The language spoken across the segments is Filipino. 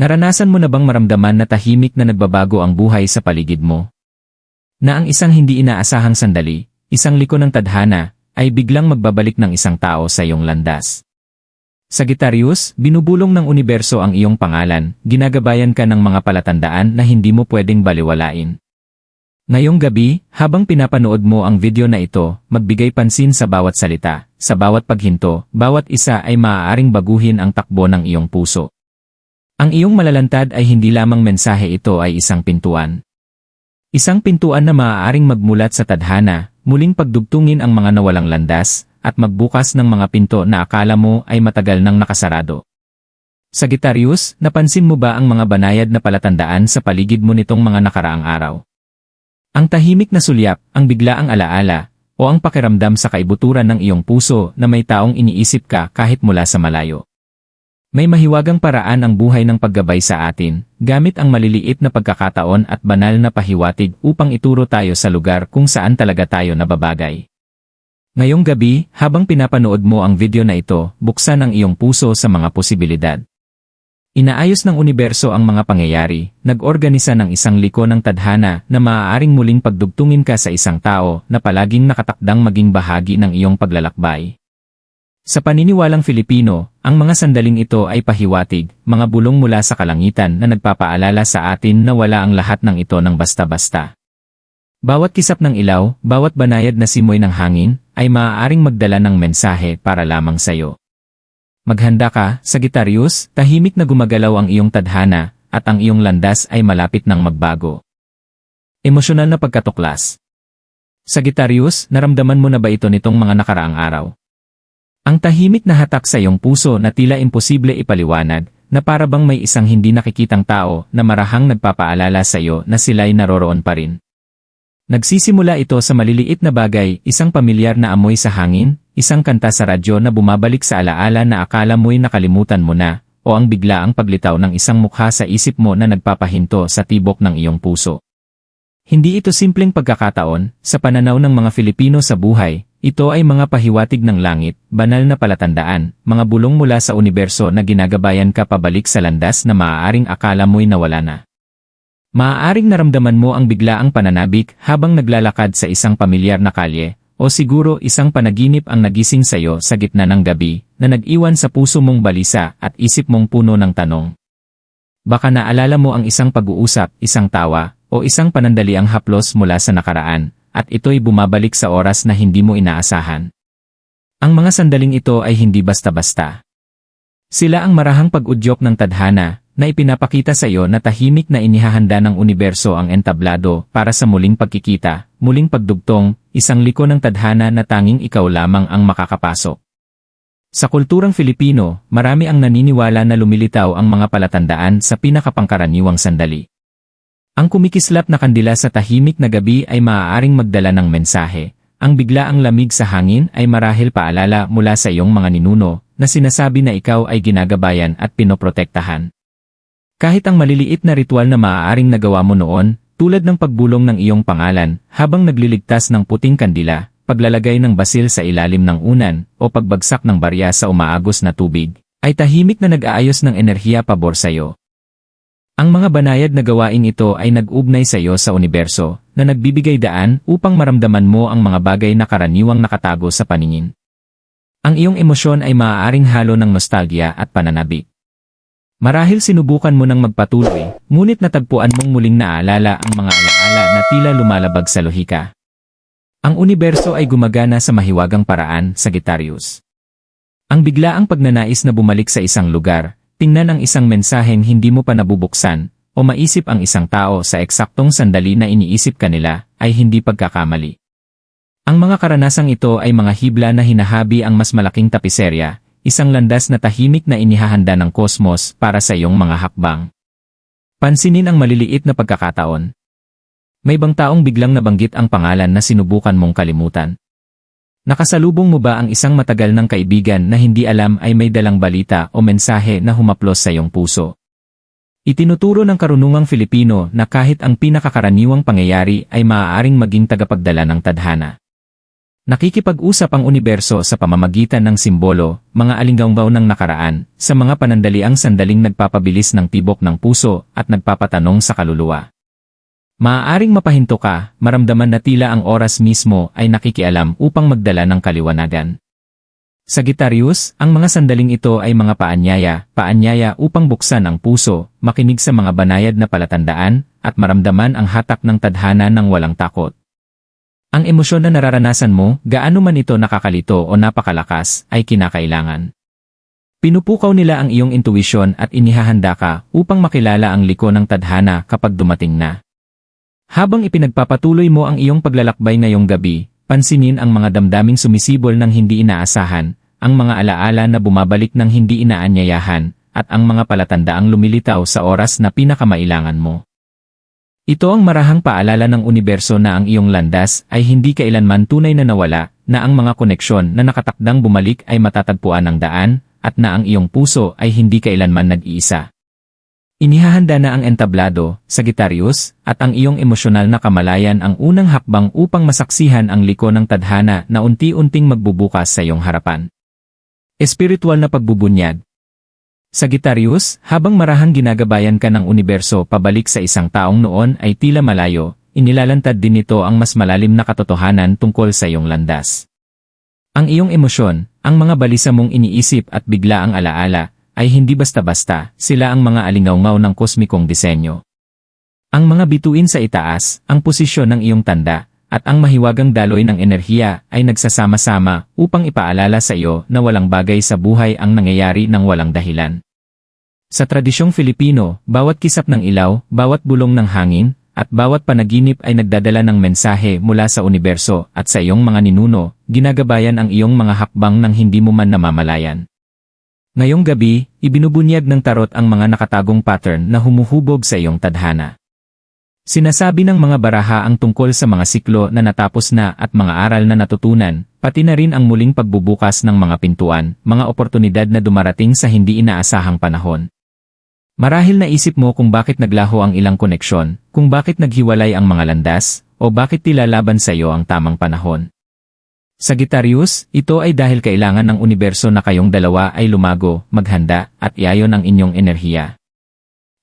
Naranasan mo na bang maramdaman na tahimik na nagbabago ang buhay sa paligid mo? Na ang isang hindi inaasahang sandali, isang liko ng tadhana, ay biglang magbabalik ng isang tao sa iyong landas. Sagittarius, binubulong ng universo ang iyong pangalan, ginagabayan ka ng mga palatandaan na hindi mo pwedeng baliwalain. Ngayong gabi, habang pinapanood mo ang video na ito, magbigay pansin sa bawat salita, sa bawat paghinto, bawat isa ay maaaring baguhin ang takbo ng iyong puso. Ang iyong malalantad ay hindi lamang mensahe ito ay isang pintuan. Isang pintuan na maaaring magmulat sa tadhana, muling pagdugtungin ang mga nawalang landas, at magbukas ng mga pinto na akala mo ay matagal nang nakasarado. Sagittarius, napansin mo ba ang mga banayad na palatandaan sa paligid mo nitong mga nakaraang araw? Ang tahimik na sulyap, ang biglaang alaala, o ang pakiramdam sa kaibuturan ng iyong puso na may taong iniisip ka kahit mula sa malayo. May mahiwagang paraan ang buhay ng paggabay sa atin, gamit ang maliliit na pagkakataon at banal na pahiwatig upang ituro tayo sa lugar kung saan talaga tayo nababagay. Ngayong gabi, habang pinapanood mo ang video na ito, buksan ang iyong puso sa mga posibilidad. Inaayos ng universo ang mga pangyayari, nag-organisa ng isang liko ng tadhana na maaaring muling pagdugtungin ka sa isang tao na palaging nakatakdang maging bahagi ng iyong paglalakbay. Sa paniniwalang Filipino, ang mga sandaling ito ay pahiwatig, mga bulong mula sa kalangitan na nagpapaalala sa atin na wala ang lahat ng ito ng basta-basta. Bawat kisap ng ilaw, bawat banayad na simoy ng hangin, ay maaaring magdala ng mensahe para lamang sayo. Maghanda ka, Sagittarius, tahimik na gumagalaw ang iyong tadhana, at ang iyong landas ay malapit ng magbago. Emosyonal na pagkatuklas. Sagittarius, naramdaman mo na ba ito nitong mga nakaraang araw? Ang tahimik na hatak sa iyong puso na tila imposible ipaliwanag, na para bang may isang hindi nakikitang tao na marahang nagpapaalala sa iyo na sila'y naroroon pa rin. Nagsisimula ito sa maliliit na bagay, isang pamilyar na amoy sa hangin, isang kanta sa radyo na bumabalik sa alaala na akala mo'y nakalimutan mo na, o ang biglaang paglitaw ng isang mukha sa isip mo na nagpapahinto sa tibok ng iyong puso. Hindi ito simpleng pagkakataon, sa pananaw ng mga Filipino sa buhay, ito ay mga pahiwatig ng langit, banal na palatandaan, mga bulong mula sa universo na ginagabayan ka pabalik sa landas na maaaring akala mo'y nawala na. Maaaring naramdaman mo ang biglaang pananabik habang naglalakad sa isang pamilyar na kalye, o siguro isang panaginip ang nagising sa iyo sa gitna ng gabi, na nag-iwan sa puso mong balisa at isip mong puno ng tanong. Baka naalala mo ang isang pag-uusap, isang tawa, o isang panandaliang haplos mula sa nakaraan, at ito'y bumabalik sa oras na hindi mo inaasahan. Ang mga sandaling ito ay hindi basta-basta. Sila ang marahang pag-udyok ng tadhana, na ipinapakita sa iyo na tahimik na inihahanda ng universo ang entablado para sa muling pagkikita, muling pagdugtong, isang liko ng tadhana na tanging ikaw lamang ang makakapasok. Sa kulturang Filipino, marami ang naniniwala na lumilitaw ang mga palatandaan sa pinakapangkaraniwang sandali. Ang kumikislap na kandila sa tahimik na gabi ay maaaring magdala ng mensahe. Ang biglaang lamig sa hangin ay marahil paalala mula sa iyong mga ninuno na sinasabi na ikaw ay ginagabayan at pinoprotektahan. Kahit ang maliliit na ritual na maaaring nagawa mo noon, tulad ng pagbulong ng iyong pangalan, habang nagliligtas ng puting kandila, paglalagay ng basil sa ilalim ng unan, o pagbagsak ng barya sa umaagos na tubig, ay tahimik na nag-aayos ng enerhiya pabor sa iyo. Ang mga banayad na gawain ito ay nag-ugnay sa iyo sa universo, na nagbibigay daan upang maramdaman mo ang mga bagay na karaniwang nakatago sa paningin. Ang iyong emosyon ay maaaring halo ng nostalgia at pananabik. Marahil sinubukan mo nang magpatuloy, ngunit natagpuan mong muling naalala ang mga alaala na tila lumalabag sa lohika. Ang universo ay gumagana sa mahiwagang paraan, Sagittarius. Ang biglaang pagnanais na bumalik sa isang lugar, tingnan ang isang mensaheng hindi mo pa nabubuksan, o maisip ang isang tao sa eksaktong sandali na iniisip kanila, ay hindi pagkakamali. Ang mga karanasang ito ay mga hibla na hinahabi ang mas malaking tapiserya, isang landas na tahimik na inihahanda ng kosmos para sa iyong mga hakbang. Pansinin ang maliliit na pagkakataon. May bang taong biglang nabanggit ang pangalan na sinubukan mong kalimutan? Nakasalubong mo ba ang isang matagal ng kaibigan na hindi alam ay may dalang balita o mensahe na humaplos sa iyong puso? Itinuturo ng karunungang Filipino na kahit ang pinakakaraniwang pangyayari ay maaaring maging tagapagdala ng tadhana. Nakikipag-usap ang universo sa pamamagitan ng simbolo, mga alinggaw ng nakaraan, sa mga panandaliang sandaling nagpapabilis ng tibok ng puso at nagpapatanong sa kaluluwa. Maaaring mapahinto ka, maramdaman na tila ang oras mismo ay nakikialam upang magdala ng kaliwanagan. Sagittarius, ang mga sandaling ito ay mga paanyaya, paanyaya upang buksan ang puso, makinig sa mga banayad na palatandaan, at maramdaman ang hatak ng tadhana ng walang takot. Ang emosyon na nararanasan mo, gaano man ito nakakalito o napakalakas, ay kinakailangan. Pinupukaw nila ang iyong intuisyon at inihahanda ka upang makilala ang liko ng tadhana kapag dumating na. Habang ipinagpapatuloy mo ang iyong paglalakbay ngayong gabi, pansinin ang mga damdaming sumisibol ng hindi inaasahan, ang mga alaala na bumabalik ng hindi inaanyayahan, at ang mga palatandaang lumilitaw sa oras na pinakamailangan mo. Ito ang marahang paalala ng universo na ang iyong landas ay hindi kailanman tunay na nawala, na ang mga koneksyon na nakatakdang bumalik ay matatagpuan ng daan, at na ang iyong puso ay hindi kailanman nag-iisa. Inihahanda na ang entablado, Sagittarius, at ang iyong emosyonal na kamalayan ang unang hakbang upang masaksihan ang liko ng tadhana na unti-unting magbubukas sa iyong harapan. Espiritual na pagbubunyag, Sagittarius, habang marahang ginagabayan ka ng universo pabalik sa isang taong noon ay tila malayo, inilalantad din nito ang mas malalim na katotohanan tungkol sa iyong landas. Ang iyong emosyon, ang mga balisa mong iniisip at bigla ang alaala, ay hindi basta-basta, sila ang mga alingawngaw ng kosmikong disenyo. Ang mga bituin sa itaas, ang posisyon ng iyong tanda, at ang mahiwagang daloy ng enerhiya ay nagsasama-sama upang ipaalala sa iyo na walang bagay sa buhay ang nangyayari ng walang dahilan. Sa tradisyong Filipino, bawat kisap ng ilaw, bawat bulong ng hangin, at bawat panaginip ay nagdadala ng mensahe mula sa universo at sa iyong mga ninuno, ginagabayan ang iyong mga hakbang ng hindi mo man namamalayan. Ngayong gabi, ibinubunyag ng tarot ang mga nakatagong pattern na humuhubog sa iyong tadhana. Sinasabi ng mga baraha ang tungkol sa mga siklo na natapos na at mga aral na natutunan, pati na rin ang muling pagbubukas ng mga pintuan, mga oportunidad na dumarating sa hindi inaasahang panahon. Marahil naisip mo kung bakit naglaho ang ilang koneksyon, kung bakit naghiwalay ang mga landas, o bakit tila laban sa iyo ang tamang panahon. Sagittarius, ito ay dahil kailangan ng universo na kayong dalawa ay lumago, maghanda, at iayon ang inyong enerhiya.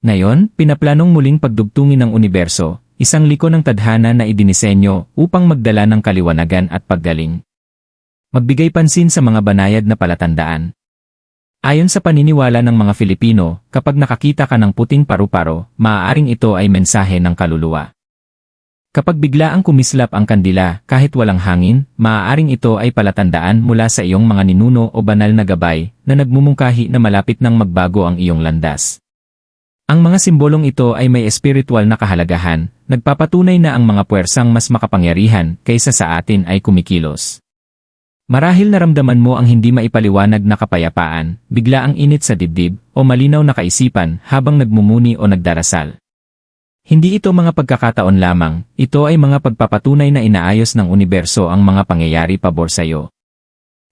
Ngayon, pinaplanong muling pagdugtungin ng universo, isang liko ng tadhana na idinisenyo upang magdala ng kaliwanagan at paggaling. Magbigay pansin sa mga banayad na palatandaan. Ayon sa paniniwala ng mga Filipino, kapag nakakita ka ng puting paru-paro, maaaring ito ay mensahe ng kaluluwa. Kapag bigla ang kumislap ang kandila kahit walang hangin, maaaring ito ay palatandaan mula sa iyong mga ninuno o banal na gabay na nagmumungkahi na malapit nang magbago ang iyong landas. Ang mga simbolong ito ay may espiritual na kahalagahan, nagpapatunay na ang mga puwersang mas makapangyarihan kaysa sa atin ay kumikilos. Marahil naramdaman mo ang hindi maipaliwanag na kapayapaan, bigla ang init sa dibdib, o malinaw na kaisipan habang nagmumuni o nagdarasal. Hindi ito mga pagkakataon lamang, ito ay mga pagpapatunay na inaayos ng universo ang mga pangyayari pabor sa iyo.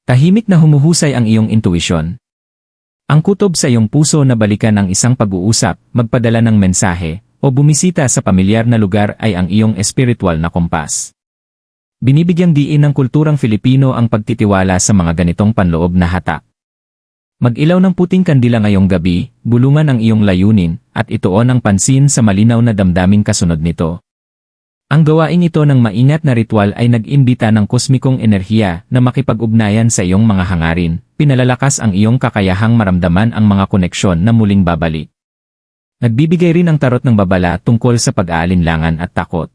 Tahimik na humuhusay ang iyong intuisyon, ang kutob sa iyong puso na balikan ang isang pag-uusap, magpadala ng mensahe, o bumisita sa pamilyar na lugar ay ang iyong espiritual na kompas. Binibigyang diin ng kulturang Filipino ang pagtitiwala sa mga ganitong panloob na hatak. Mag-ilaw ng puting kandila ngayong gabi, bulungan ang iyong layunin, at ituon ang pansin sa malinaw na damdaming kasunod nito. Ang gawain ito ng maingat na ritual ay nag-imbita ng kosmikong enerhiya na makipag-ugnayan sa iyong mga hangarin, pinalalakas ang iyong kakayahang maramdaman ang mga koneksyon na muling babalik. Nagbibigay rin ang tarot ng babala tungkol sa pag-aalinlangan at takot.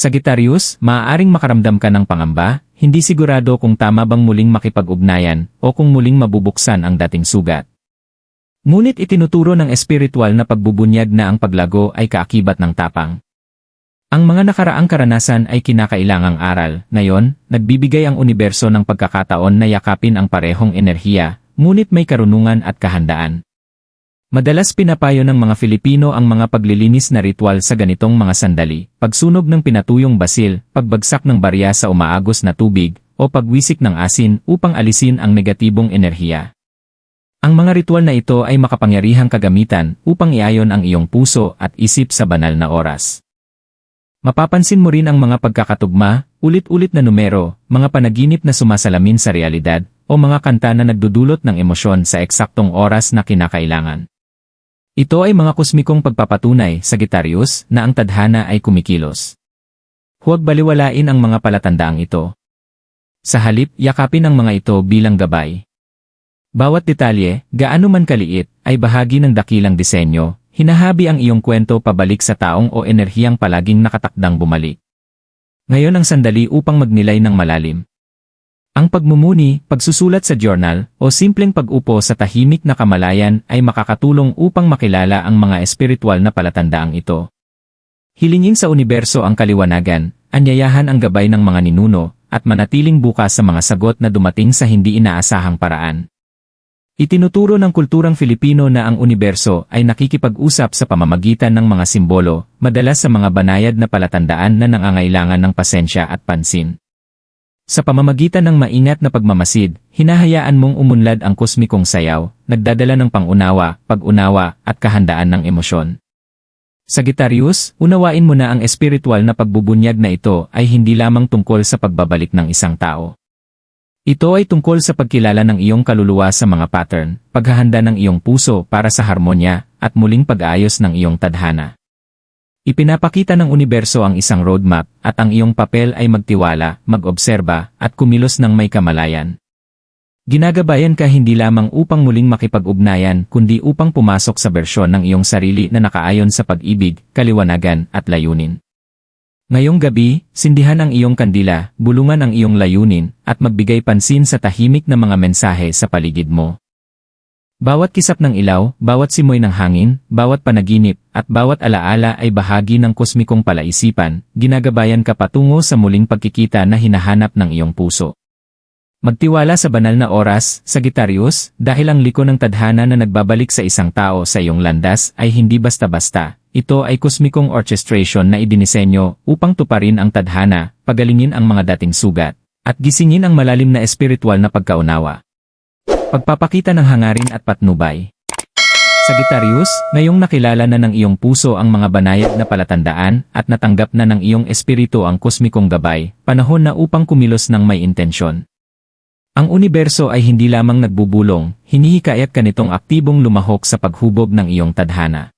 Sagittarius, maaaring makaramdam ka ng pangamba, hindi sigurado kung tama bang muling makipag-ugnayan o kung muling mabubuksan ang dating sugat. Ngunit itinuturo ng espiritual na pagbubunyag na ang paglago ay kaakibat ng tapang. Ang mga nakaraang karanasan ay kinakailangang aral. Ngayon, nagbibigay ang universo ng pagkakataon na yakapin ang parehong enerhiya, ngunit may karunungan at kahandaan. Madalas pinapayo ng mga Filipino ang mga paglilinis na ritual sa ganitong mga sandali, pagsunog ng pinatuyong basil, pagbagsak ng barya sa umaagos na tubig, o pagwisik ng asin upang alisin ang negatibong enerhiya. Ang mga ritual na ito ay makapangyarihang kagamitan upang iayon ang iyong puso at isip sa banal na oras. Mapapansin mo rin ang mga pagkakatugma, ulit-ulit na numero, mga panaginip na sumasalamin sa realidad, o mga kanta na nagdudulot ng emosyon sa eksaktong oras na kinakailangan. Ito ay mga kosmikong pagpapatunay, Sagittarius, na ang tadhana ay kumikilos. Huwag baliwalain ang mga palatandaang ito. Sa halip, yakapin ang mga ito bilang gabay. Bawat detalye, gaano man kaliit, ay bahagi ng dakilang disenyo, hinahabi ang iyong kwento pabalik sa taong o enerhiyang palaging nakatakdang bumalik. Ngayon ang sandali upang magnilay ng malalim. Ang pagmumuni, pagsusulat sa journal, o simpleng pag-upo sa tahimik na kamalayan ay makakatulong upang makilala ang mga espiritual na palatandaang ito. Hilingin sa universo ang kaliwanagan, anyayahan ang gabay ng mga ninuno, at manatiling bukas sa mga sagot na dumating sa hindi inaasahang paraan. Itinuturo ng kulturang Filipino na ang universo ay nakikipag-usap sa pamamagitan ng mga simbolo, madalas sa mga banayad na palatandaan na nangangailangan ng pasensya at pansin. Sa pamamagitan ng maingat na pagmamasid, hinahayaan mong umunlad ang kosmikong sayaw, nagdadala ng pangunawa, pag-unawa, at kahandaan ng emosyon. Sagittarius, unawain mo na ang espiritual na pagbubunyag na ito ay hindi lamang tungkol sa pagbabalik ng isang tao. Ito ay tungkol sa pagkilala ng iyong kaluluwa sa mga pattern, paghahanda ng iyong puso para sa harmonya, at muling pag-aayos ng iyong tadhana. Ipinapakita ng universo ang isang roadmap, at ang iyong papel ay magtiwala, mag-obserba, at kumilos ng may kamalayan. Ginagabayan ka hindi lamang upang muling makipag-ugnayan kundi upang pumasok sa bersyon ng iyong sarili na nakaayon sa pag-ibig, kaliwanagan, at layunin. Ngayong gabi, sindihan ang iyong kandila, bulungan ang iyong layunin, at magbigay pansin sa tahimik na mga mensahe sa paligid mo. Bawat kisap ng ilaw, bawat simoy ng hangin, bawat panaginip, at bawat alaala ay bahagi ng kosmikong palaisipan, ginagabayan ka patungo sa muling pagkikita na hinahanap ng iyong puso. Magtiwala sa banal na oras, Sagittarius, dahil ang liko ng tadhana na nagbabalik sa isang tao sa iyong landas ay hindi basta-basta, ito ay kosmikong orchestration na idinisenyo upang tuparin ang tadhana, pagalingin ang mga dating sugat, at gisingin ang malalim na espiritual na pagkaunawa. Pagpapakita ng hangarin at patnubay. Sagittarius, ngayong nakilala na ng iyong puso ang mga banayad na palatandaan at natanggap na ng iyong espiritu ang kosmikong gabay, panahon na upang kumilos ng may intensyon. Ang universo ay hindi lamang nagbubulong, hinihikayat ka nitong aktibong lumahok sa paghubog ng iyong tadhana.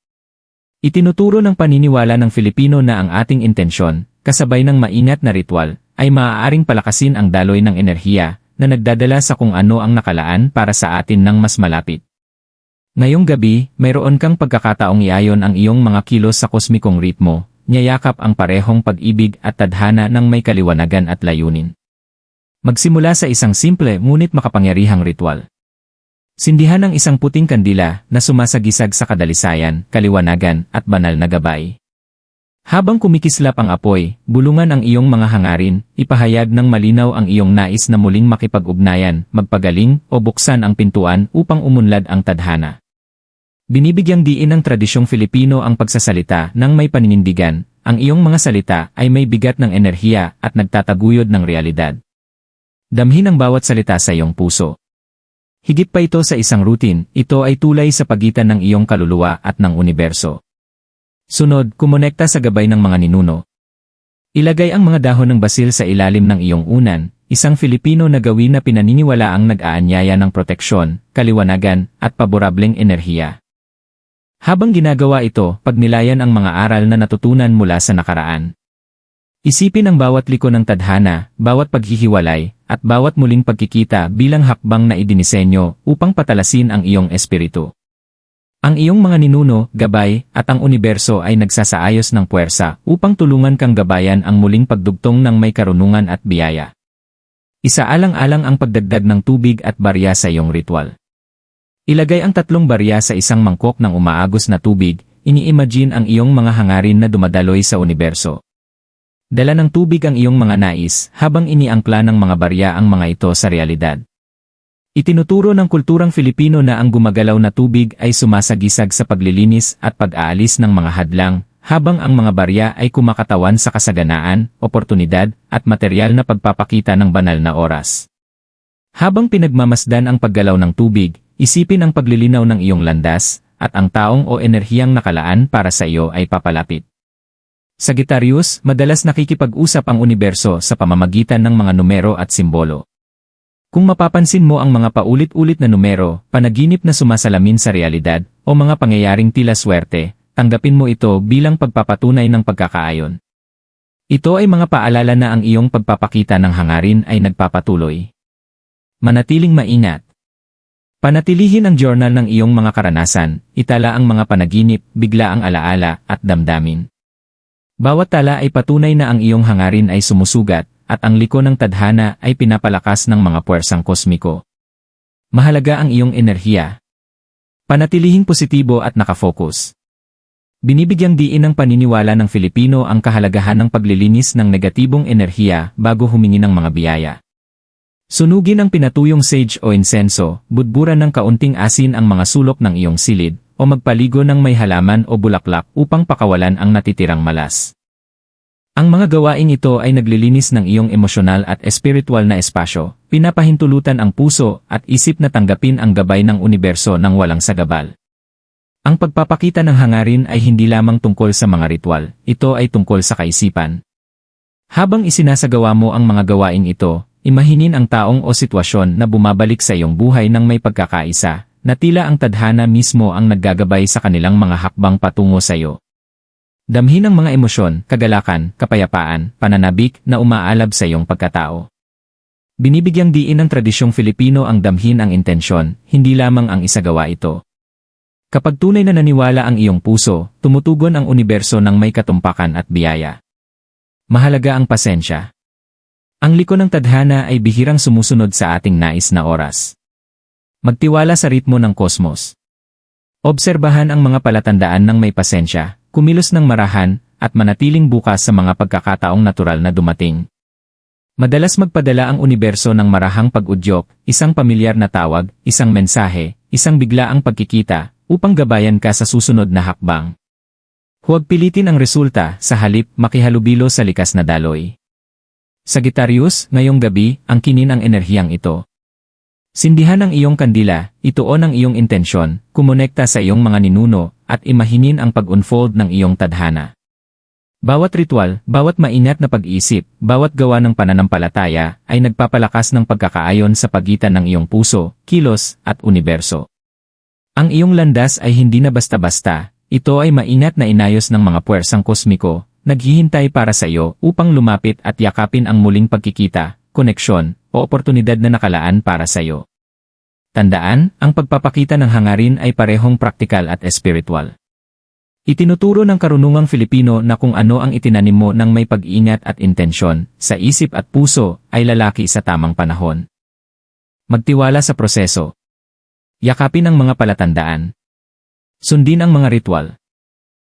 Itinuturo ng paniniwala ng Filipino na ang ating intensyon, kasabay ng maingat na ritual, ay maaaring palakasin ang daloy ng enerhiya na nagdadala sa kung ano ang nakalaan para sa atin ng mas malapit. Ngayong gabi, mayroon kang pagkakataong iayon ang iyong mga kilos sa kosmikong ritmo, niyayakap ang parehong pag-ibig at tadhana ng may kaliwanagan at layunin. Magsimula sa isang simple ngunit makapangyarihang ritual. Sindihan ng isang puting kandila na sumasagisag sa kadalisayan, kaliwanagan, at banal na gabay. Habang kumikislap ang apoy, bulungan ang iyong mga hangarin, ipahayag ng malinaw ang iyong nais na muling makipag-ugnayan, magpagaling, o buksan ang pintuan upang umunlad ang tadhana. Binibigyang diin ng tradisyong Filipino ang pagsasalita ng may paninindigan, ang iyong mga salita ay may bigat ng enerhiya at nagtataguyod ng realidad. Damhin ang bawat salita sa iyong puso. Higit pa ito sa isang routine, ito ay tulay sa pagitan ng iyong kaluluwa at ng universo. Sunod, kumonekta sa gabay ng mga ninuno. Ilagay ang mga dahon ng basil sa ilalim ng iyong unan, isang Filipino na gawin na pinaniniwala ang nag-aanyaya ng proteksyon, kaliwanagan, at paborableng enerhiya. Habang ginagawa ito, pagnilayan ang mga aral na natutunan mula sa nakaraan. Isipin ang bawat liko ng tadhana, bawat paghihiwalay, at bawat muling pagkikita bilang hakbang na idinisenyo upang patalasin ang iyong espiritu. Ang iyong mga ninuno, gabay, at ang universo ay nagsasaayos ng puwersa upang tulungan kang gabayan ang muling pagdugtong ng may karunungan at biyaya. Isaalang-alang ang pagdagdag ng tubig at barya sa iyong ritual. Ilagay ang tatlong barya sa isang mangkok ng umaagos na tubig, ini-imagine ang iyong mga hangarin na dumadaloy sa universo. Dala ng tubig ang iyong mga nais habang iniangkla ng mga barya ang mga ito sa realidad. Itinuturo ng kulturang Filipino na ang gumagalaw na tubig ay sumasagisag sa paglilinis at pag-aalis ng mga hadlang, habang ang mga barya ay kumakatawan sa kasaganaan, oportunidad, at material na pagpapakita ng banal na oras. Habang pinagmamasdan ang paggalaw ng tubig, isipin ang paglilinaw ng iyong landas, at ang taong o enerhiyang nakalaan para sa iyo ay papalapit. Sagittarius, madalas nakikipag-usap ang universo sa pamamagitan ng mga numero at simbolo. Kung mapapansin mo ang mga paulit-ulit na numero, panaginip na sumasalamin sa realidad, o mga pangyayaring tila swerte, tanggapin mo ito bilang pagpapatunay ng pagkakaayon. Ito ay mga paalala na ang iyong pagpapakita ng hangarin ay nagpapatuloy. Manatiling maingat. Panatilihin ang journal ng iyong mga karanasan, itala ang mga panaginip, bigla ang alaala, at damdamin. Bawat tala ay patunay na ang iyong hangarin ay sumusugat, at ang liko ng tadhana ay pinapalakas ng mga puwersang kosmiko. Mahalaga ang iyong enerhiya. Panatilihing positibo at nakafocus. Binibigyang diin ng paniniwala ng Filipino ang kahalagahan ng paglilinis ng negatibong enerhiya bago humingi ng mga biyaya. Sunugin ang pinatuyong sage o insenso, budburan ng kaunting asin ang mga sulok ng iyong silid, o magpaligo ng may halaman o bulaklak upang pakawalan ang natitirang malas. Ang mga gawaing ito ay naglilinis ng iyong emosyonal at espiritual na espasyo, pinapahintulutan ang puso at isip na tanggapin ang gabay ng universo ng walang sagabal. Ang pagpapakita ng hangarin ay hindi lamang tungkol sa mga ritual, ito ay tungkol sa kaisipan. Habang isinasagawa mo ang mga gawaing ito, imahinin ang taong o sitwasyon na bumabalik sa iyong buhay ng may pagkakaisa, na tila ang tadhana mismo ang naggagabay sa kanilang mga hakbang patungo sa iyo. Damhin ang mga emosyon, kagalakan, kapayapaan, pananabik na umaalab sa iyong pagkatao. Binibigyang diin ng tradisyong Filipino ang damhin ang intensyon, hindi lamang ang isagawa ito. Kapag tunay na naniwala ang iyong puso, tumutugon ang universo ng may katumpakan at biyaya. Mahalaga ang pasensya. Ang liko ng tadhana ay bihirang sumusunod sa ating nais na oras. Magtiwala sa ritmo ng kosmos. Obserbahan ang mga palatandaan ng may pasensya, kumilos ng marahan, at manatiling bukas sa mga pagkakataong natural na dumating. Madalas magpadala ang universo ng marahang pag-udyok, isang pamilyar na tawag, isang mensahe, isang biglaang pagkikita, upang gabayan ka sa susunod na hakbang. Huwag pilitin ang resulta, sa halip makihalubilo sa likas na daloy. Sagittarius, ngayong gabi, ang kinin ang enerhiyang ito. Sindihan ang iyong kandila, ituon ang iyong intensyon, kumonekta sa iyong mga ninuno, at imahinin ang pag-unfold ng iyong tadhana. Bawat ritual, bawat maingat na pag-iisip, bawat gawa ng pananampalataya ay nagpapalakas ng pagkakaayon sa pagitan ng iyong puso, kilos, at universo. Ang iyong landas ay hindi na basta-basta, ito ay maingat na inayos ng mga puwersang kosmiko, naghihintay para sa iyo upang lumapit at yakapin ang muling pagkikita, koneksyon, o oportunidad na nakalaan para sa iyo. Tandaan, ang pagpapakita ng hangarin ay parehong praktikal at espiritual. Itinuturo ng karunungang Filipino na kung ano ang itinanim mo ng may pag-iingat at intensyon, sa isip at puso, ay lalaki sa tamang panahon. Magtiwala sa proseso. Yakapin ang mga palatandaan. Sundin ang mga ritual.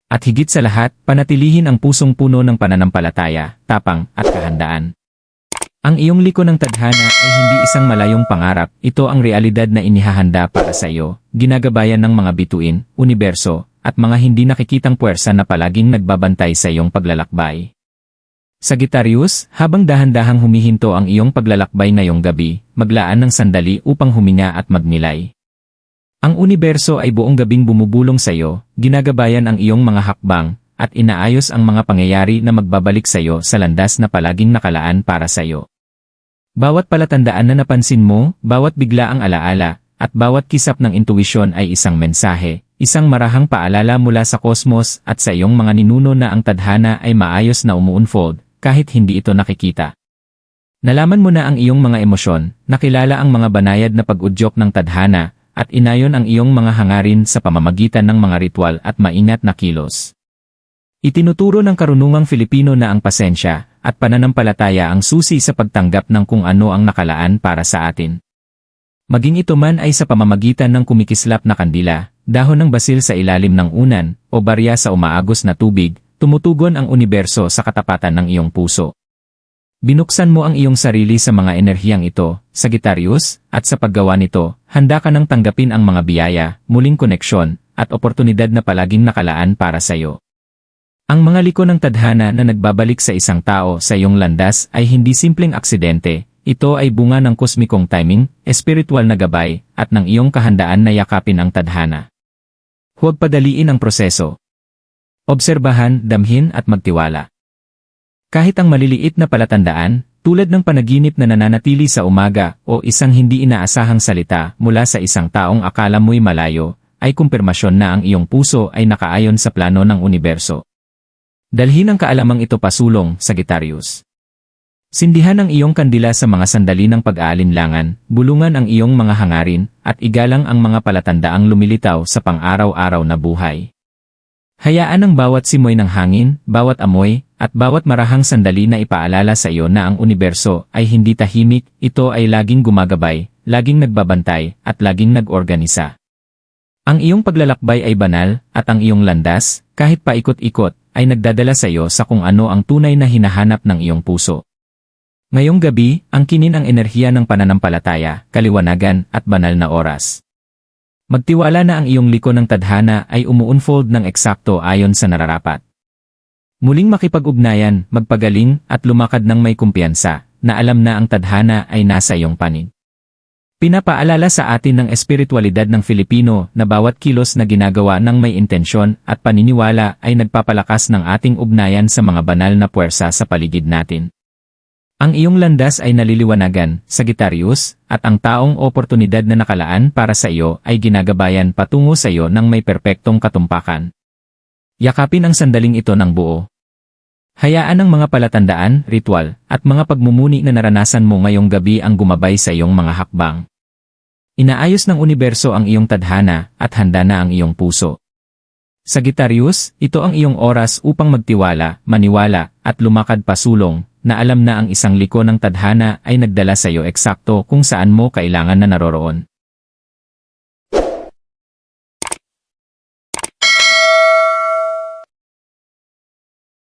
At higit sa lahat, panatilihin ang pusong puno ng pananampalataya, tapang, at kahandaan. Ang iyong liko ng tadhana ay hindi isang malayong pangarap, ito ang realidad na inihahanda para sa iyo, ginagabayan ng mga bituin, universo, at mga hindi nakikitang puwersa na palaging nagbabantay sa iyong paglalakbay. Sagittarius, habang dahan-dahang humihinto ang iyong paglalakbay ngayong gabi, maglaan ng sandali upang huminga at magnilay. Ang universo ay buong gabing bumubulong sa iyo, ginagabayan ang iyong mga hakbang, at inaayos ang mga pangyayari na magbabalik sa iyo sa landas na palaging nakalaan para sa iyo. Bawat palatandaan na napansin mo, bawat bigla ang alaala, at bawat kisap ng intuwisyon ay isang mensahe, isang marahang paalala mula sa kosmos at sa iyong mga ninuno na ang tadhana ay maayos na umuunfold, kahit hindi ito nakikita. Nalaman mo na ang iyong mga emosyon, nakilala ang mga banayad na pag-udyok ng tadhana, at inayon ang iyong mga hangarin sa pamamagitan ng mga ritual at maingat na kilos. Itinuturo ng karunungang Filipino na ang pasensya, at pananampalataya ang susi sa pagtanggap ng kung ano ang nakalaan para sa atin. Maging ito man ay sa pamamagitan ng kumikislap na kandila, dahon ng basil sa ilalim ng unan, o barya sa umaagos na tubig, tumutugon ang universo sa katapatan ng iyong puso. Binuksan mo ang iyong sarili sa mga enerhiyang ito, Sagittarius, at sa paggawa nito, handa ka nang tanggapin ang mga biyaya, muling koneksyon, at oportunidad na palaging nakalaan para sa iyo. Ang mga liko ng tadhana na nagbabalik sa isang tao sa iyong landas ay hindi simpleng aksidente, ito ay bunga ng kosmikong timing, espiritual na gabay, at ng iyong kahandaan na yakapin ang tadhana. Huwag padaliin ang proseso. Obserbahan, damhin at magtiwala. Kahit ang maliliit na palatandaan, tulad ng panaginip na nananatili sa umaga o isang hindi inaasahang salita mula sa isang taong akala mo'y malayo, ay kumpirmasyon na ang iyong puso ay nakaayon sa plano ng universo. Dalhin ang kaalamang ito pasulong, Sagittarius. Sindihan ang iyong kandila sa mga sandali ng pag-aalinlangan, bulungan ang iyong mga hangarin, at igalang ang mga palatandaang lumilitaw sa pang-araw-araw na buhay. Hayaan ang bawat simoy ng hangin, bawat amoy, at bawat marahang sandali na ipaalala sa iyo na ang universo ay hindi tahimik, ito ay laging gumagabay, laging nagbabantay, at laging nag-organisa. Ang iyong paglalakbay ay banal, at ang iyong landas, kahit paikot-ikot, ay nagdadala sa iyo sa kung ano ang tunay na hinahanap ng iyong puso. Ngayong gabi, ang kinin ang enerhiya ng pananampalataya, kaliwanagan, at banal na oras. Magtiwala na ang iyong liko ng tadhana ay umuunfold ng eksakto ayon sa nararapat. Muling makipag-ugnayan, magpagaling, at lumakad ng may kumpiyansa, na alam na ang tadhana ay nasa iyong panig. Pinapaalala sa atin ng espiritualidad ng Filipino na bawat kilos na ginagawa ng may intensyon at paniniwala ay nagpapalakas ng ating ugnayan sa mga banal na puwersa sa paligid natin. Ang iyong landas ay naliliwanagan, Sagittarius, at ang taong oportunidad na nakalaan para sa iyo ay ginagabayan patungo sa iyo ng may perpektong katumpakan. Yakapin ang sandaling ito ng buo. Hayaan ang mga palatandaan, ritual, at mga pagmumuni na naranasan mo ngayong gabi ang gumabay sa iyong mga hakbang. Inaayos ng universo ang iyong tadhana at handa na ang iyong puso. Sagittarius, ito ang iyong oras upang magtiwala, maniwala, at lumakad pasulong, na alam na ang isang liko ng tadhana ay nagdala sa iyo eksakto kung saan mo kailangan na naroroon.